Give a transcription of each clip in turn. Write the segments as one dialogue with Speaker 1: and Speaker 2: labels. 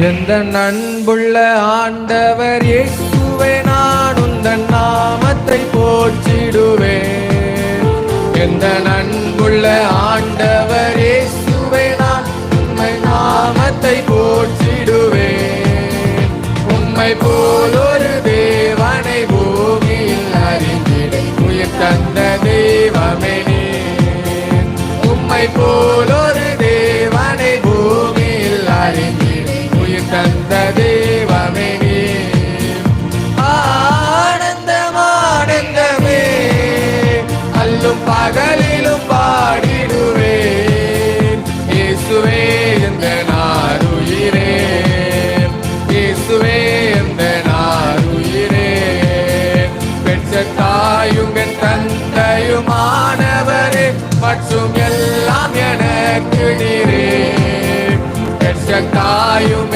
Speaker 1: எந்த அன்புள்ள ஆண்டவர் இயேசுவே நான் உந்தன் நாமத்தை போற்றிடுவேன். எந்த அன்புள்ள ஆண்டவர் இயேசுவே நான் உண்மை நாமத்தை போ மற்றும் எல்லாம் எனக்கு நீரே என் தாயும்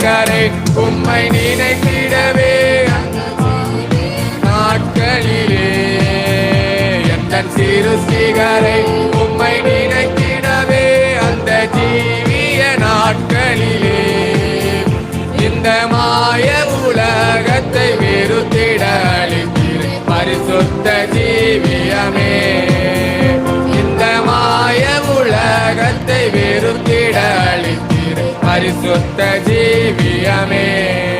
Speaker 1: தேகரே உம்மை நினைத்திடவே. நாட்களிலே என்
Speaker 2: சிறு சிகரை
Speaker 1: परिशुद्ध जीवियमे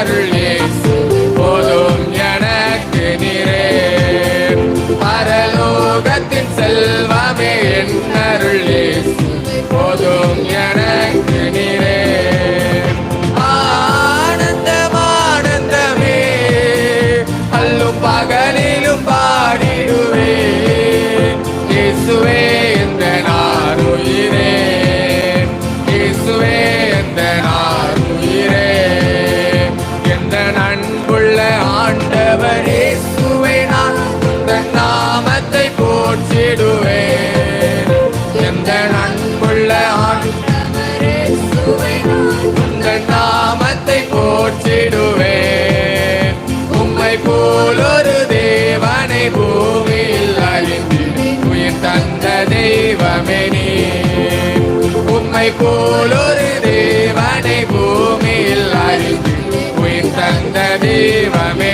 Speaker 1: Saturday. உம்மை போலொரு தேவனை பூமியில் அறிந்து உயிர் தந்த தெய்வமே